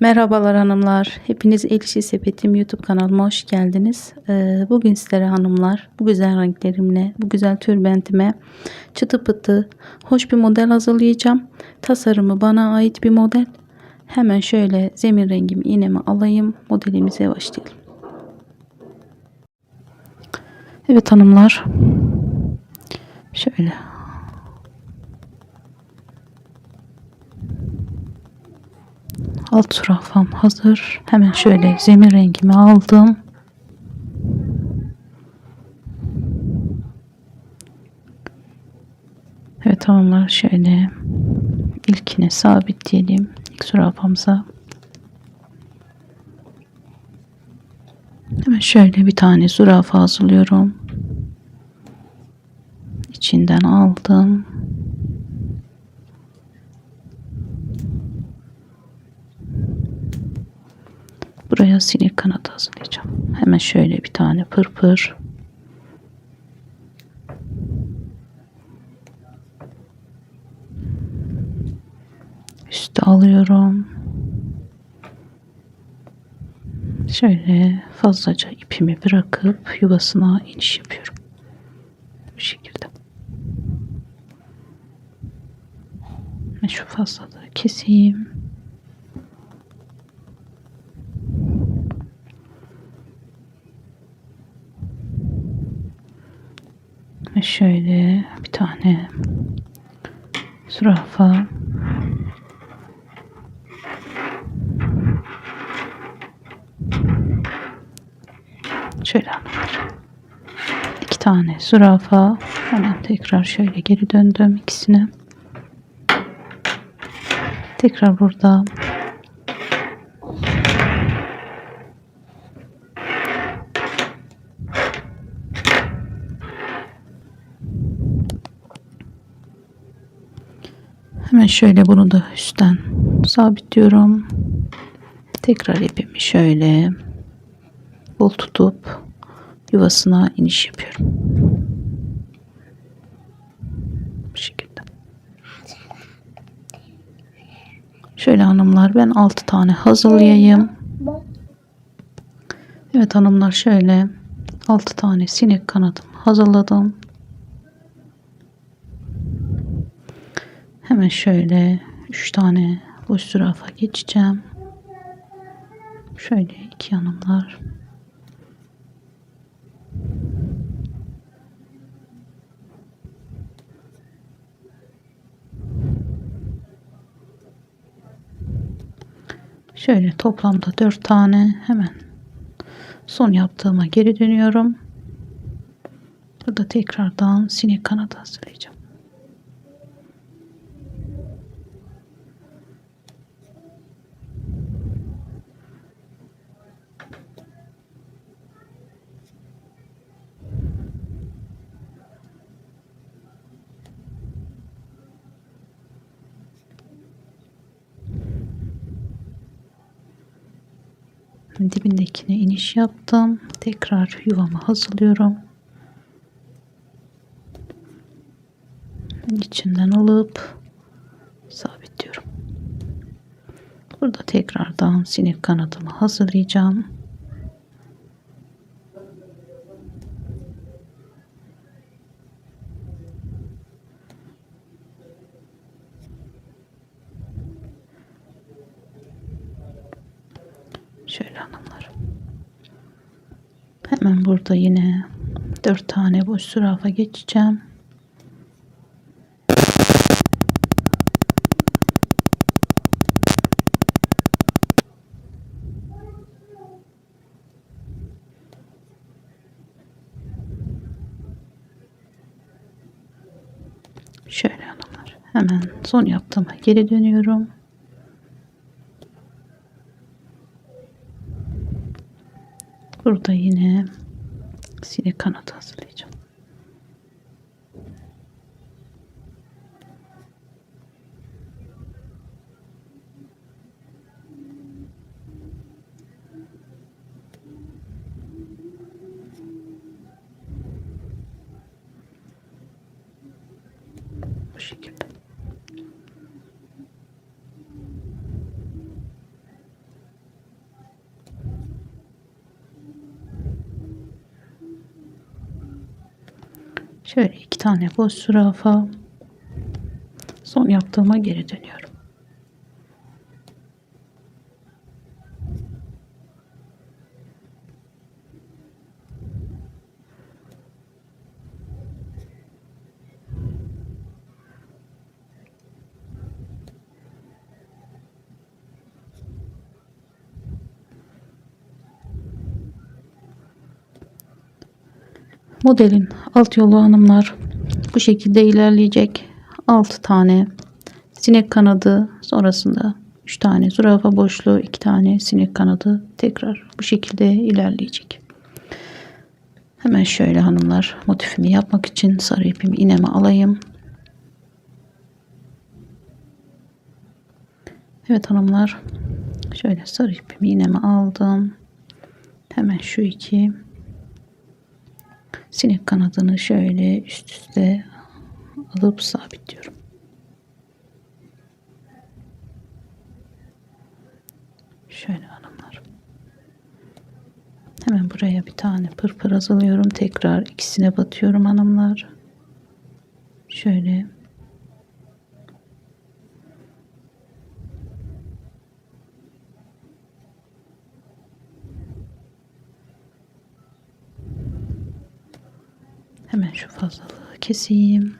Merhabalar hanımlar. Hepiniz El İşi Sepetim YouTube kanalıma hoş geldiniz. Ee, Bugün sizlere hanımlar bu güzel renklerimle, bu güzel tülbentime çıtı pıtı hoş bir model hazırlayacağım. Tasarımı bana ait bir model. Hemen şöyle zemin rengimi iğnemi alayım. Modelimize başlayalım. Evet hanımlar. Şöyle alt zürafam hazır. Hemen şöyle zemin rengimi aldım. Evet hanımlar şöyle ilkine sabitleyelim. İlk zürafamıza. Hemen şöyle bir tane zürafa hazırlıyorum. İçinden aldım. Buraya sinek kanadı hazırlayacağım. Hemen şöyle bir tane pırpır. Üste alıyorum. Şöyle fazlaca ipimi bırakıp yuvasına iniş yapıyorum. Bu şekilde. Ve şu fazlalığı keseyim. Ve şöyle bir tane zürafa şöyle hanımlar iki tane zürafa. Hemen tekrar şöyle geri döndüm ikisine. Tekrar burada Hemen şöyle bunu da üstten sabitliyorum. Tekrar ipimi şöyle bol tutup yuvasına iniş yapıyorum. Bu şekilde. Şöyle hanımlar ben 6 tane hazırlayayım. Evet hanımlar şöyle 6 tane sinek kanadım hazırladım. Hemen şöyle 3 tane boş zürafa geçeceğim. Şöyle iki yanımlar. Şöyle toplamda 4 tane hemen son yaptığıma geri dönüyorum. Burada tekrardan sinek kanadı hazırlayacağım. Dibindekine iniş yaptım. Tekrar yuvamı hazırlıyorum. içinden alıp sabitliyorum. Burada tekrardan sinek kanadımı hazırlayacağım. Şöyle hanımlar. Hemen burada yine 4 tane boş zürafa geçeceğim. Şöyle hanımlar. Hemen son yaptığıma geri dönüyorum. Burada yine sinek kanadı hazırlayacağım. Bu şekilde. Şöyle iki tane boş zürafa. Son yaptığıma geri dönüyorum. Modelin alt yolu hanımlar bu şekilde ilerleyecek. 6 tane sinek kanadı sonrasında 3 tane zürafa boşluğu 2 tane sinek kanadı tekrar bu şekilde ilerleyecek. Hemen şöyle hanımlar motifimi yapmak için sarı ipimi iğneme alayım. Evet hanımlar şöyle sarı ipimi iğneme aldım. Hemen şu iki sinek kanadını şöyle üst üste alıp sabitliyorum. Şöyle hanımlar. Hemen buraya bir tane pırpır hazırlıyorum. Tekrar ikisine batıyorum hanımlar. Şöyle Hemen şu fazlalığı keseyim.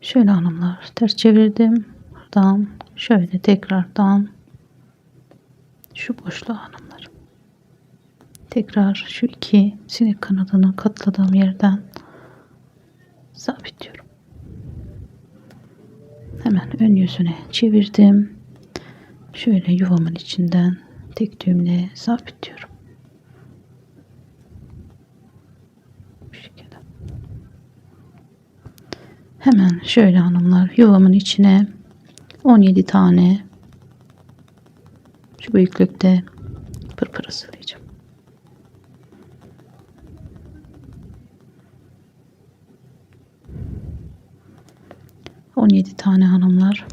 Şöyle hanımlar ters çevirdim. Buradan şöyle tekrardan şu boşluğa hanımlar. Tekrar şu iki sinek kanadını katladığım yerden sabitliyorum. Hemen ön yüzüne çevirdim. Şöyle yuvamın içinden tek düğümle sabitliyorum. Hemen şöyle hanımlar yuvamın içine 17 tane şu büyüklükte pırpır hazırlayacağım. On yedi tane hanımlar.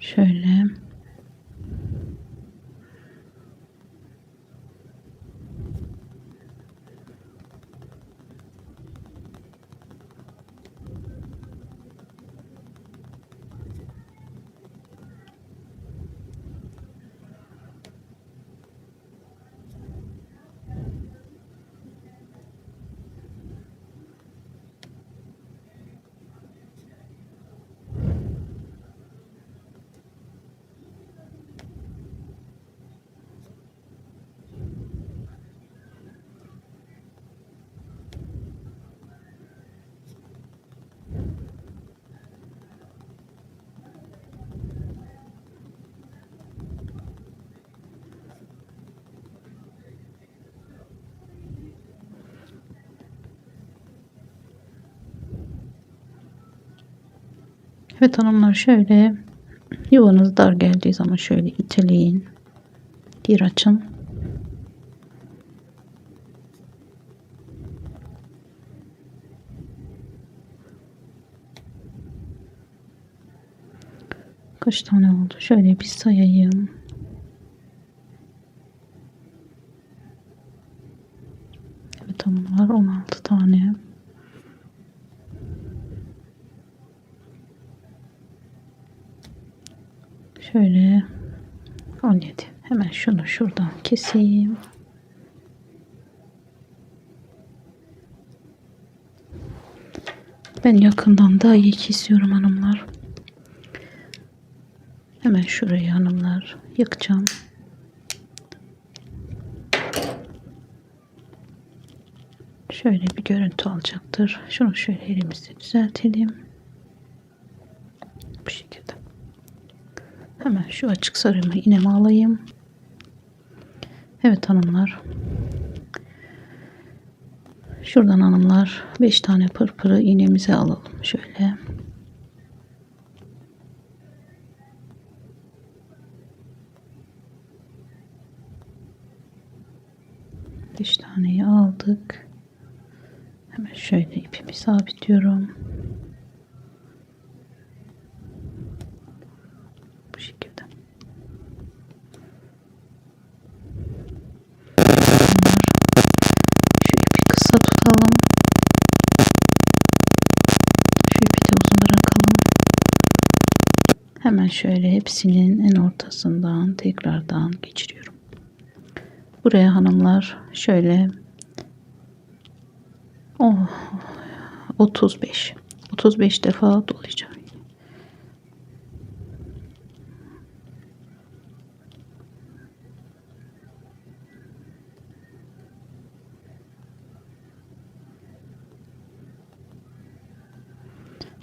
Şöyle. Evet hanımlar şöyle yuvanız dar geldiği zaman şöyle iteleyin. Bir açın. Kaç tane oldu? Şöyle bir sayayım. Evet hanımlar 16 tane. Şöyle 17. Hemen şunu şuradan keseyim. Ben yakından daha iyi kesiyorum hanımlar. Hemen şurayı hanımlar yakacağım. Şöyle bir görüntü alacaktır. Şunu şöyle elimizde düzeltelim. Bu şekilde. Hemen şu açık sarımı iğnemi alayım. Evet hanımlar. Şuradan hanımlar 5 tane pırpırı iğnemize alalım. Şöyle. Beş taneyi aldık. Hemen şöyle ipimi sabitliyorum. Bu şekilde. Şu ipi kısa tutalım. Şu ipi de uzun bırakalım. Hemen şöyle hepsinin en ortasından tekrardan geçiriyorum. Buraya hanımlar şöyle oh, 35 35 defa dolayacağım.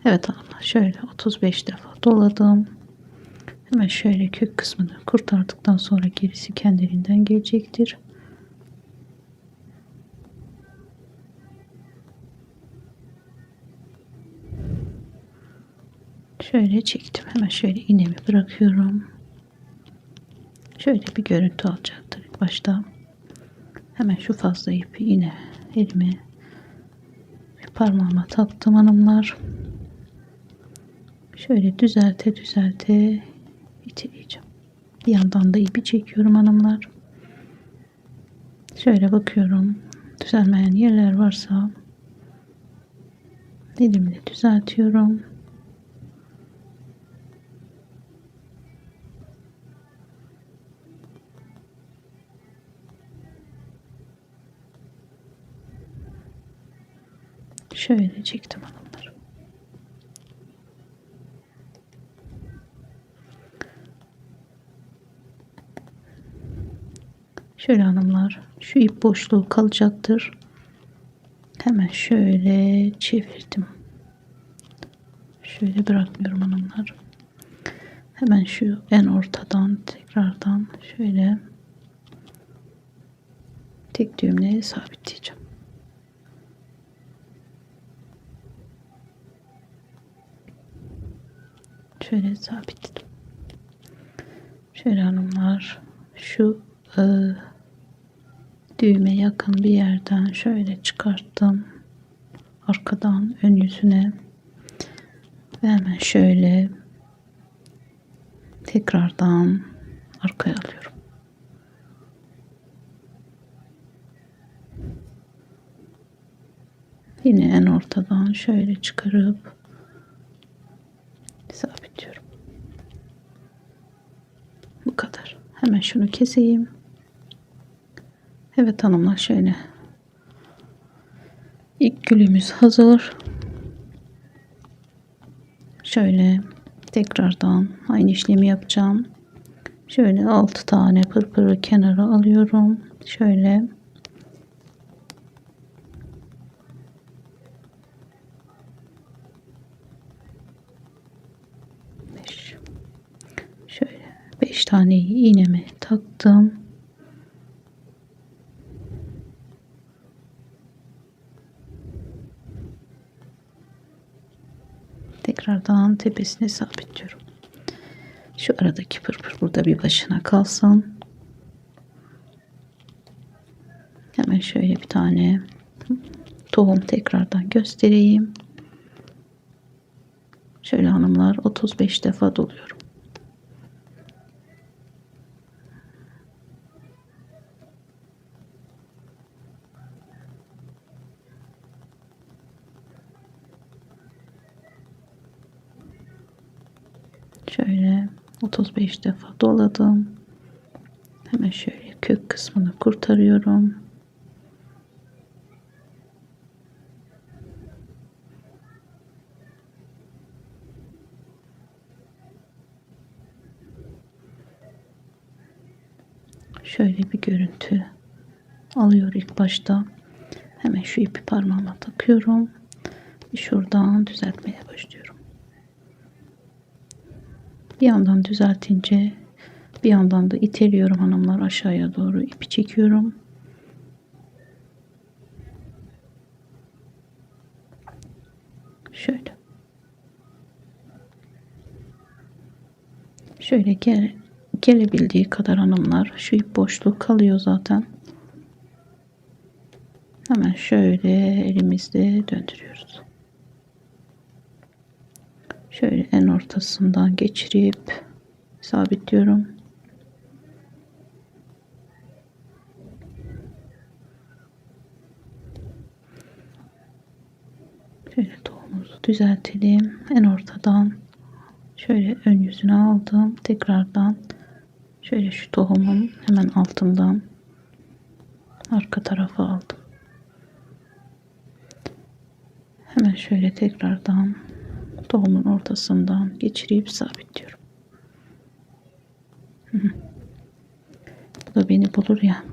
Evet hanımlar şöyle 35 defa doladım. Hemen şöyle kök kısmını kurtardıktan sonra gerisi kendiliğinden gelecektir. Şöyle çektim. Hemen şöyle iğnemi bırakıyorum. Şöyle bir görüntü alacaktır ilk başta. Hemen şu fazla ipi yine elime parmağıma taktım hanımlar. Şöyle düzelte düzelte itileyeceğim. Bir yandan da ipi çekiyorum hanımlar. Şöyle bakıyorum. Düzelmeyen yerler varsa elimle düzeltiyorum. Şöyle çektim hanımlar. Şöyle hanımlar şu ip boşluğu kalacaktır. Hemen şöyle çevirdim. Şöyle bırakmıyorum hanımlar. Hemen şu en ortadan tekrardan şöyle tek düğümle sabitleyeceğim. Şöyle sabitledim. Şöyle hanımlar şu e, düğme yakın bir yerden şöyle çıkarttım. Arkadan ön yüzüne ve hemen şöyle tekrardan arkaya alıyorum. Yine en ortadan şöyle çıkarıp sabitliyorum. Bu kadar. Hemen şunu keseyim. Evet hanımlar şöyle. İlk gülümüz hazır. Şöyle tekrardan aynı işlemi yapacağım. Şöyle 6 tane pırpırı kenara alıyorum. Şöyle beş. Şöyle 5 tane iğnemi taktım. Tekrardan tepesine sabitliyorum. Şu aradaki pırpır burada bir başına kalsın. Hemen şöyle bir tane tohum tekrardan göstereyim. Şöyle hanımlar 35 defa doluyorum. 35 defa doladım. Hemen şöyle kök kısmını kurtarıyorum. Şöyle bir görüntü alıyor ilk başta. Hemen şu ipi parmağıma takıyorum. Şuradan düzeltmeye başlıyorum. Bir yandan düzeltince bir yandan da iteliyorum hanımlar aşağıya doğru ipi çekiyorum. Şöyle. Şöyle gele, gelebildiği kadar hanımlar şu ip boşluğu kalıyor zaten. Hemen şöyle elimizde döndürüyoruz. Şöyle en ortasından geçirip sabitliyorum. Şöyle tohumumuzu düzeltelim. En ortadan şöyle ön yüzüne aldım. Tekrardan şöyle şu tohumun hemen altından arka tarafa aldım. Hemen şöyle tekrardan tohumun ortasından geçirip sabitliyorum. Bu da beni bulur ya.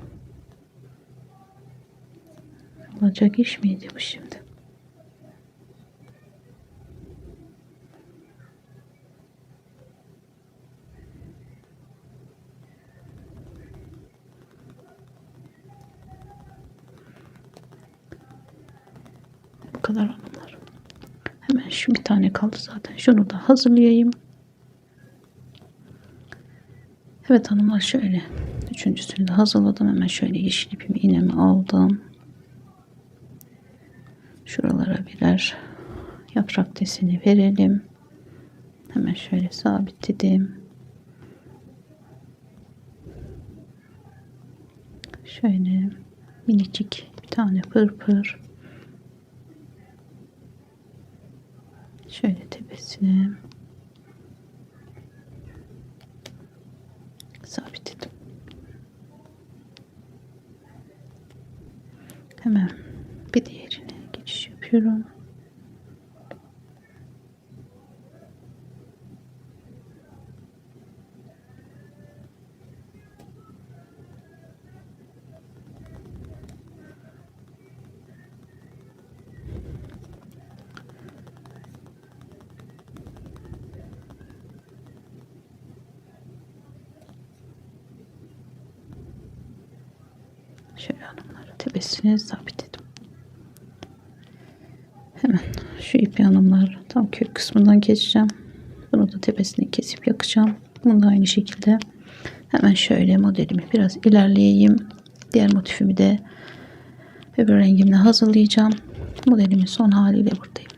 Olacak iş miydi bu şimdi? Bu kadar şu bir tane kaldı zaten. Şunu da hazırlayayım. Evet hanımlar şöyle. Üçüncüsünü de hazırladım. Hemen şöyle yeşil ipimi iğnemi aldım. Şuralara birer yaprak deseni verelim. Hemen şöyle sabitledim. Şöyle minicik bir tane pırpır. Şöyle tepesine sabitledim. Hemen bir diğerine geçiş yapıyorum. Şöyle hanımları tepesine sabitledim. Hemen şu ipi hanımlar tam kök kısmından geçeceğim. Bunu da tepesini kesip yakacağım. Bunu da aynı şekilde hemen şöyle modelimi biraz ilerleyeyim. Diğer motifimi de öbür rengimle hazırlayacağım. Modelimin son haliyle buradayım.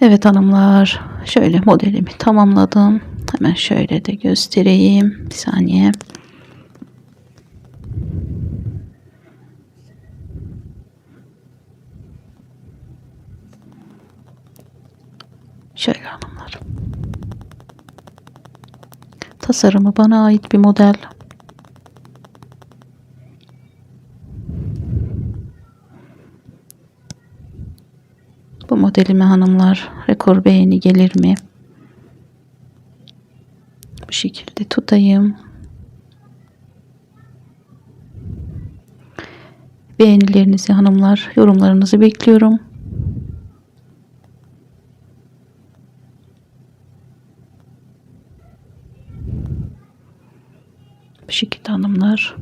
Evet hanımlar şöyle modelimi tamamladım. Hemen şöyle de göstereyim. Bir saniye. Şöyle hanımlar. Tasarımı bana ait bir model. Bu modelime hanımlar rekor beğeni gelir mi? Bu şekilde tutayım. Beğenilerinizi hanımlar, yorumlarınızı bekliyorum. Bu şekilde hanımlar.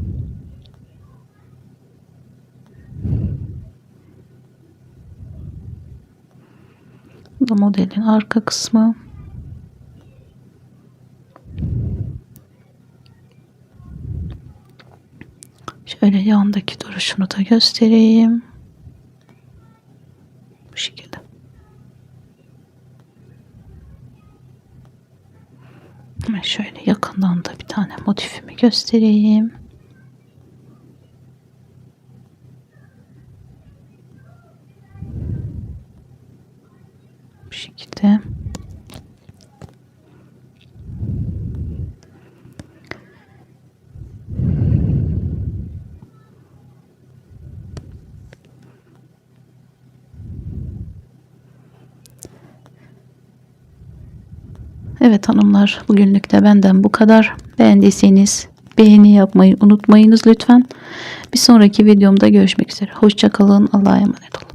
Bu modelin arka kısmı. Şöyle yandaki duruşunu da göstereyim. Göstereyim. Bu şekilde. Evet hanımlar bugünlük de benden bu kadar. Beğendiyseniz beğeni yapmayı unutmayınız lütfen. Bir sonraki videomda görüşmek üzere. Hoşçakalın. Allah'a emanet olun.